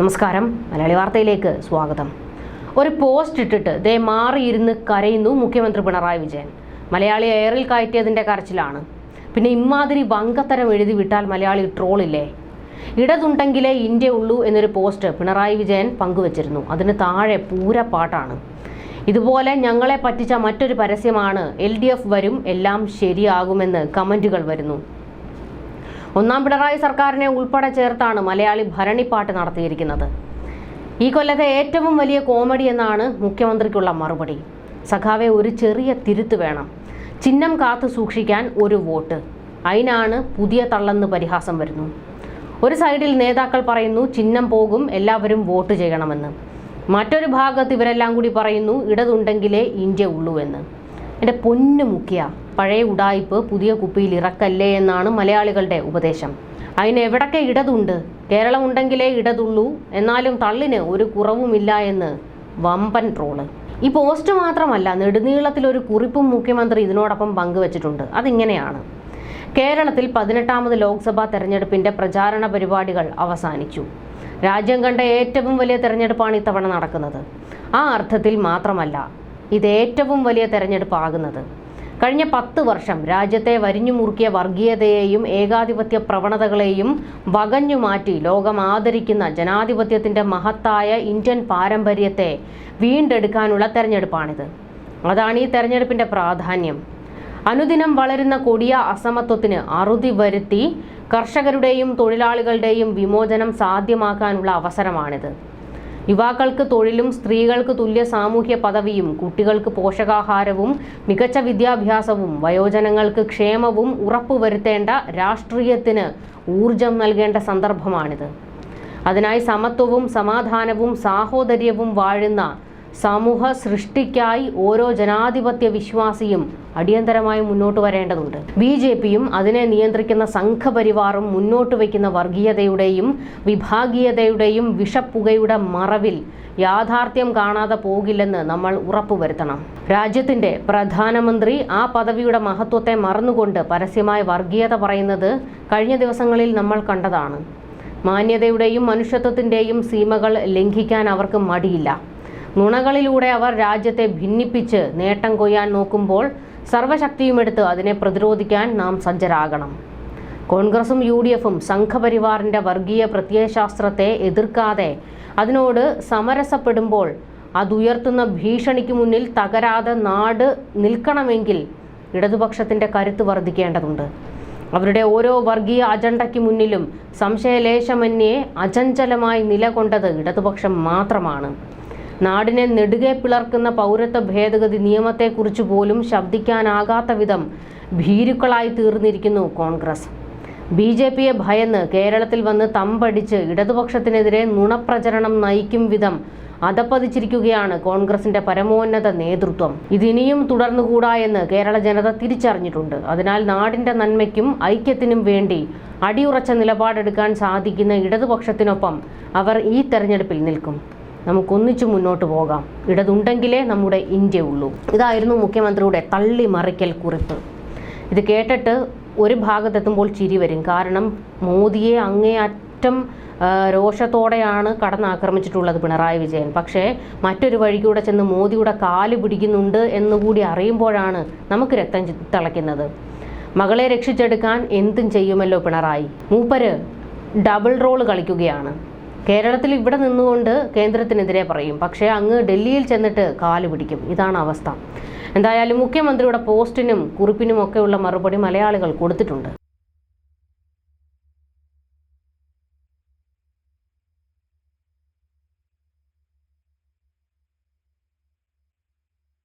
നമസ്കാരം. മലയാളി വാർത്തയിലേക്ക് സ്വാഗതം. ഒരു പോസ്റ്റ് ഇട്ടിട്ട് ദേ മാറിയിരുന്ന് കരയുന്നു മുഖ്യമന്ത്രി പിണറായി വിജയൻ. മലയാളി എയറിൽ കയറ്റിയതിന്റെ കരച്ചിലാണ്. പിന്നെ ഇമാതിരി വങ്കത്തരം എഴുതി വിട്ടാൽ മലയാളി ട്രോളില്ലേ? ഇടതുണ്ടെങ്കിലേ ഇന്ത്യ ഉള്ളൂ എന്നൊരു പോസ്റ്റ് പിണറായി വിജയൻ പങ്കുവച്ചിരുന്നു. അതിന് താഴെ പൂരപ്പാട്ടാണ് ഇതുപോലെ ഞങ്ങളെ പറ്റിച്ച മറ്റൊരു പരസ്യമാണ് എൽ ഡി എഫ് വരും എല്ലാം ശരിയാകുമെന്ന് കമന്റുകൾ വരുന്നു. ഒന്നാം പിണറായി സർക്കാരിനെ ഉൾപ്പെടെ ചേർത്താണ് മലയാളി ഭരണിപ്പാട്ട് നടത്തിയിരിക്കുന്നത്. ഈ കൊല്ലത്തെ ഏറ്റവും വലിയ കോമഡി എന്നാണ് മുഖ്യമന്ത്രിക്കുള്ള മറുപടി. സഖാവെ ഒരു ചെറിയ തിരുത്ത് വേണം. ചിഹ്നം കാത്തു സൂക്ഷിക്കാൻ ഒരു വോട്ട്. അതിനാണ് പുതിയ തള്ളെന്ന് പരിഹാസം വരുന്നു. ഒരു സൈഡിൽ നേതാക്കൾ പറയുന്നു ചിഹ്നം പോകും എല്ലാവരും വോട്ട് ചെയ്യണമെന്ന്. മറ്റൊരു ഭാഗത്ത് ഇവരെല്ലാം കൂടി പറയുന്നു ഇടതുണ്ടെങ്കിലേ ഇന്ത്യ ഉള്ളൂ എന്ന്. എന്റെ പൊന്നു മുക്കിയ പഴയ ഉടായ്പ് പുതിയ കുപ്പിയിൽ ഇറക്കല്ലേ എന്നാണ് മലയാളികളുടെ ഉപദേശം. അതിന് എവിടൊക്കെ ഇടതുണ്ട്? കേരളം ഉണ്ടെങ്കിലേ ഇടതുള്ളൂ. എന്നാലും തള്ളിന് ഒരു കുറവുമില്ല എന്ന് വമ്പൻ ട്രോൾ. ഈ പോസ്റ്റ് മാത്രമല്ല നെടുനീളത്തിൽ ഒരു കുറിപ്പും മുഖ്യമന്ത്രി ഇതിനോടൊപ്പം പങ്കുവച്ചിട്ടുണ്ട്. അതിങ്ങനെയാണ്. കേരളത്തിൽ പതിനെട്ടാമത് ലോക്സഭാ തെരഞ്ഞെടുപ്പിന്റെ പ്രചാരണ പരിപാടികൾ അവസാനിച്ചു. രാജ്യം കണ്ട ഏറ്റവും വലിയ തെരഞ്ഞെടുപ്പാണ് ഇത്തവണ നടക്കുന്നത്. ആ അർത്ഥത്തിൽ മാത്രമല്ല ഇത് ഏറ്റവും വലിയ തെരഞ്ഞെടുപ്പാകുന്നത്. കഴിഞ്ഞ പത്ത് വർഷം രാജ്യത്തെ വരിഞ്ഞു മുറുക്കിയ വർഗീയതയെയും ഏകാധിപത്യ പ്രവണതകളെയും വകഞ്ഞു മാറ്റി ലോകം ആദരിക്കുന്ന ജനാധിപത്യത്തിന്റെ മഹത്തായ ഇന്ത്യൻ പാരമ്പര്യത്തെ വീണ്ടെടുക്കാനുള്ള തെരഞ്ഞെടുപ്പാണിത്. അതാണ് ഈ തെരഞ്ഞെടുപ്പിന്റെ പ്രാധാന്യം. അനുദിനം വളരുന്ന കൊടിയ അസമത്വത്തിന് അറുതി വരുത്തി കർഷകരുടെയും തൊഴിലാളികളുടെയും വിമോചനം സാധ്യമാക്കാനുള്ള അവസരമാണിത്. യുവാക്കൾക്ക് തൊഴിലും സ്ത്രീകൾക്ക് തുല്യ സാമൂഹ്യ പദവിയും കുട്ടികൾക്ക് പോഷകാഹാരവും മികച്ച വിദ്യാഭ്യാസവും വയോജനങ്ങൾക്ക് ക്ഷേമവും ഉറപ്പുവരുത്തേണ്ട രാഷ്ട്രീയത്തിന് ഊർജം നൽകേണ്ട സന്ദർഭമാണിത്. അതിനായി സമത്വവും സമാധാനവും സാഹോദര്യവും വാഴുന്ന സമൂഹ സൃഷ്ടിക്കായി ഓരോ ജനാധിപത്യ വിശ്വാസിയും അടിയന്തരമായി മുന്നോട്ട് വരേണ്ടതുണ്ട്. ബി ജെ പിയും അതിനെ നിയന്ത്രിക്കുന്ന സംഘപരിവാറും മുന്നോട്ട് വയ്ക്കുന്ന വർഗീയതയുടെയും വിഭാഗീയതയുടെയും വിഷപ്പുകയുടെ മറവിൽ യാഥാർത്ഥ്യം കാണാതെ പോകില്ലെന്ന് നമ്മൾ ഉറപ്പുവരുത്തണം. രാജ്യത്തിന്റെ പ്രധാനമന്ത്രി ആ പദവിയുടെ മഹത്വത്തെ മറന്നുകൊണ്ട് പരസ്യമായ വർഗീയത പറയുന്നത് കഴിഞ്ഞ ദിവസങ്ങളിൽ നമ്മൾ കണ്ടതാണ്. മാന്യതയുടെയും മനുഷ്യത്വത്തിന്റെയും സീമകൾ ലംഘിക്കാൻ അവർക്ക് മടിയില്ല. നുണകളിലൂടെ അവർ രാജ്യത്തെ ഭിന്നിപ്പിച്ച് നേട്ടം കൊയ്യാൻ നോക്കുമ്പോൾ സർവശക്തിയുമെടുത്ത് അതിനെ പ്രതിരോധിക്കാൻ നാം സജ്ജരാകണം. കോൺഗ്രസും യു ഡി എഫും സംഘപരിവാറിന്റെ വർഗീയ പ്രത്യയശാസ്ത്രത്തെ എതിർക്കാതെ അതിനോട് സമരസപ്പെടുമ്പോൾ അതുയർത്തുന്ന ഭീഷണിക്ക് മുന്നിൽ തകരാതെ നാട് നിൽക്കണമെങ്കിൽ ഇടതുപക്ഷത്തിന്റെ കരുത്ത് വർദ്ധിക്കേണ്ടതുണ്ട്. അവരുടെ ഓരോ വർഗീയ അജണ്ടയ്ക്ക് മുന്നിലും സംശയലേശമന്യേ അചഞ്ചലമായി നിലകൊണ്ടത് ഇടതുപക്ഷം മാത്രമാണ്. നാടിനെ നെടുകെ പിളർക്കുന്ന പൗരത്വ ഭേദഗതി നിയമത്തെക്കുറിച്ച് പോലും ശബ്ദിക്കാനാകാത്ത വിധം ഭീരുക്കളായി തീർന്നിരിക്കുന്നു കോൺഗ്രസ്. ബി ജെ പിയെ ഭയന്ന് കേരളത്തിൽ വന്ന് തമ്പടിച്ച് ഇടതുപക്ഷത്തിനെതിരെ നുണപ്രചരണം നയിക്കും വിധം അതപ്പതിച്ചിരിക്കുകയാണ് കോൺഗ്രസിന്റെ പരമോന്നത നേതൃത്വം. ഇതിനിയും തുടർന്നുകൂടാ എന്ന് കേരള ജനത തിരിച്ചറിഞ്ഞിട്ടുണ്ട്. അതിനാൽ നാടിന്റെ നന്മയ്ക്കും ഐക്യത്തിനും വേണ്ടി അടിയുറച്ച നിലപാടെടുക്കാൻ സാധിക്കുന്ന ഇടതുപക്ഷത്തിനൊപ്പം അവർ ഈ തെരഞ്ഞെടുപ്പിൽ നിൽക്കും. നമുക്കൊന്നിച്ചു മുന്നോട്ട് പോകാം. ഇടതുണ്ടെങ്കിലേ നമ്മുടെ ഇന്ത്യ ഉള്ളൂ. ഇതായിരുന്നു മുഖ്യമന്ത്രിയുടെ തള്ളി മറിക്കൽ കുറിപ്പ്. ഇത് കേട്ടിട്ട് ഒരു ഭാഗത്തെത്തുമ്പോൾ ചിരി വരും. കാരണം മോദിയെ അങ്ങേയറ്റം രോഷത്തോടെയാണ് കടന്നാക്രമിച്ചിട്ടുള്ളത് പിണറായി വിജയൻ. പക്ഷേ മറ്റൊരു വഴിക്കൂടെ ചെന്ന് മോദിയുടെ കാൽ പിടിക്കുന്നുണ്ട് എന്നുകൂടി അറിയുമ്പോഴാണ് നമുക്ക് രക്തം തിളയ്ക്കുന്നത്. മകളെ രക്ഷിച്ചെടുക്കാൻ എന്തും ചെയ്യുമല്ലോ പിണറായി. മൂപ്പര് ഡബിൾ റോൾ കളിക്കുകയാണ്. കേരളത്തിൽ ഇവിടെ നിന്നുകൊണ്ട് കേന്ദ്രത്തിനെതിരെ പറയും. പക്ഷേ അങ്ങ് ഡൽഹിയിൽ ചെന്നിട്ട് കാൽ പിടിക്കും. ഇതാണ് അവസ്ഥ. എന്തായാലും മുഖ്യമന്ത്രിയുടെ പോസ്റ്റിനും കുറിപ്പിനും ഒക്കെയുള്ള മറുപടി മലയാളികൾ കൊടുത്തിട്ടുണ്ട്.